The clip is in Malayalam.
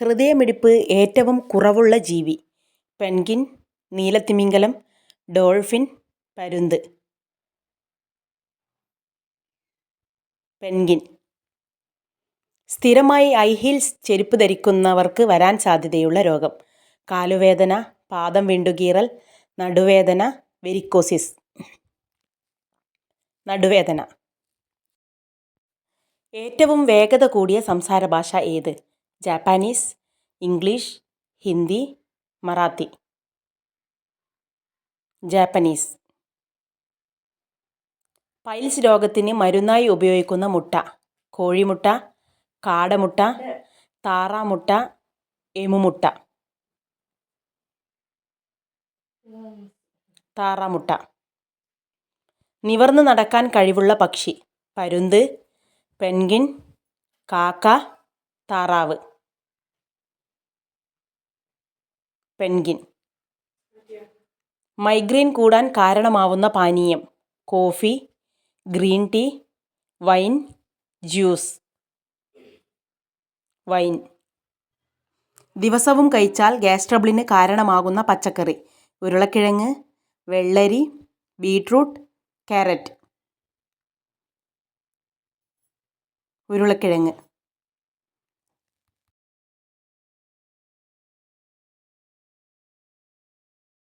ഹൃദയമിടിപ്പ് ഏറ്റവും കുറവുള്ള ജീവി. പെൻഗിൻ നീലത്തിമിംഗലം ഡോൾഫിൻ പരുന്ത്. പെൻഗിൻ സ്ഥിരമായി ഐഹീൽസ് ഹീൽസ് ചെരുപ്പ് ധരിക്കുന്നവർക്ക് വരാൻ സാധ്യതയുള്ള രോഗം. കാലുവേദന പാദം വിണ്ടുകീറൽ നടുവേദന വെരിക്കോസിസ്. നടുവേദന. ഏറ്റവും വേഗത കൂടിയ സംസാര ഭാഷ ഏത്? Japanese English Hindi Marathi. Japanese. Piles രോഗത്തിന് മരുന്നായി ഉപയോഗിക്കുന്ന മുട്ട. കോഴിമുട്ട കാടമുട്ട താറാമുട്ട എമുമുട്ട. താറാമുട്ട. നിവർന്ന് നടക്കാൻ കഴിവുള്ള പക്ഷി. പരുന്ത് പെൻഗിൻ കാക്ക താറാവ്. പെൻഗ്വിൻ. മൈഗ്രെയിൻ കൂടാൻ കാരണമാവുന്ന പാനീയം coffee green tea wine juice. Wine. ദിവസവും കഴിച്ചാൽ ഗ്യാസ് ട്രബിളിന് കാരണമാകുന്ന പച്ചക്കറി. ഉരുളക്കിഴങ്ങ് വെള്ളരി ബീട്രൂട്ട് ക്യാരറ്റ്. ഉരുളക്കിഴങ്ങ്.